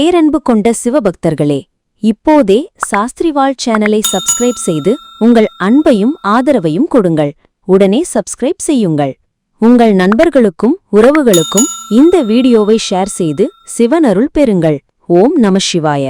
பேரன்பு கொண்ட சிவபக்தர்களே இப்போதே சாஸ்திரிவாள் சேனலை சப்ஸ்கிரைப் செய்து உங்கள் அன்பையும் ஆதரவையும் கொடுங்கள். உடனே சப்ஸ்கிரைப் செய்யுங்கள். உங்கள் நண்பர்களுக்கும் உறவுகளுக்கும் இந்த வீடியோவை ஷேர் செய்து சிவனருள் பெறுங்கள். ஓம் நம சிவாய.